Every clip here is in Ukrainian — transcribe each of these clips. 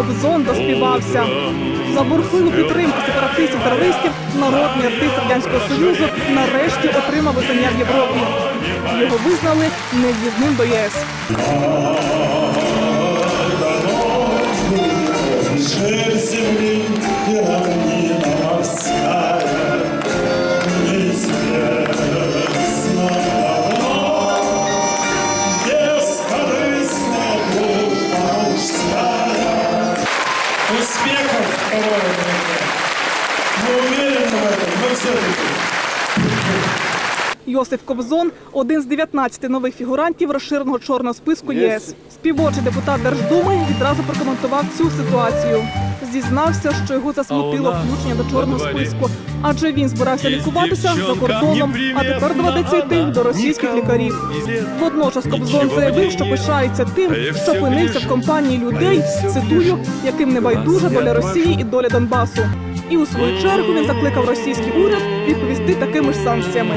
Кобзон доспівався. За бурхливу підтримку сепаратистів-терористів народний артист Радянського Союзу нарешті отримав визнання в Європі. Його визнали нев'їзним до ЄС. Успехов второе время. Мы уверены в этом, но все-таки Йосиф Кобзон один з 19 нових фігурантів розширеного чорного списку ЄС. Співочий депутат Держдуми відразу прокоментував цю ситуацію. Зізнався, що його засмутило включення до чорного списку, адже він збирався лікуватися за кордоном, а тепер доведеться йти до російських лікарів. Водночас Кобзон заявив, що пишається тим, що опинився в компанії людей, цитую, яким не байдужа доля Росії і доля Донбасу. І у свою чергу він закликав російський уряд відповісти такими ж санкціями.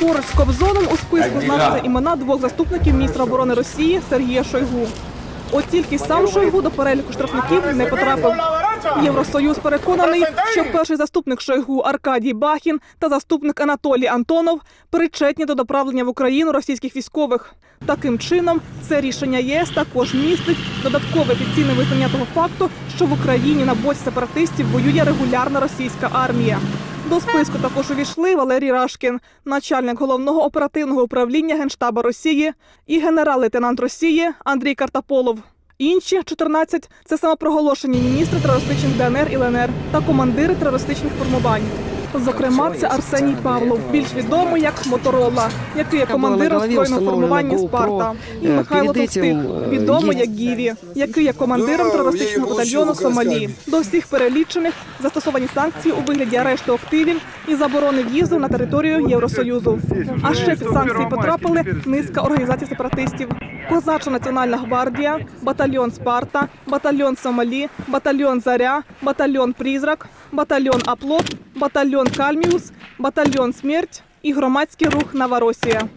Поруч з Кобзоном у списку знаються імена двох заступників міністра оборони Росії Сергія Шойгу. От тільки сам Шойгу до переліку штрафників не потрапив. Євросоюз переконаний, що перший заступник Шойгу Аркадій Бахін та заступник Анатолій Антонов причетні до доправлення в Україну російських військових. Таким чином, це рішення ЄС також містить додаткове офіційне визнання того факту, що в Україні на боці сепаратистів воює регулярна російська армія. До списку також увійшли Валерій Рашкін, начальник головного оперативного управління Генштаба Росії, і генерал-лейтенант Росії Андрій Картаполов. Інші 14 – це самопроголошені міністри терористичних ДНР і ЛНР та командири терористичних формувань. Зокрема, це Арсеній Павлов, більш відомий як Моторола, який є командиром збройного формування Спарта, і Михайло Товстих, відомий як Гіві, який є командиром терористичного батальйону Сомалі. До всіх перелічених застосовані санкції у вигляді арешту активів і заборони в'їзду на територію Євросоюзу. А ще під санкції потрапили низка організацій сепаратистів. Козача Національна гвардія, батальйон Спарта, батальйон Сомалі, батальйон Заря, батальйон Призрак, батальйон Аплот, батальйон Кальміус, батальйон Смерть і громадський рух Новоросія.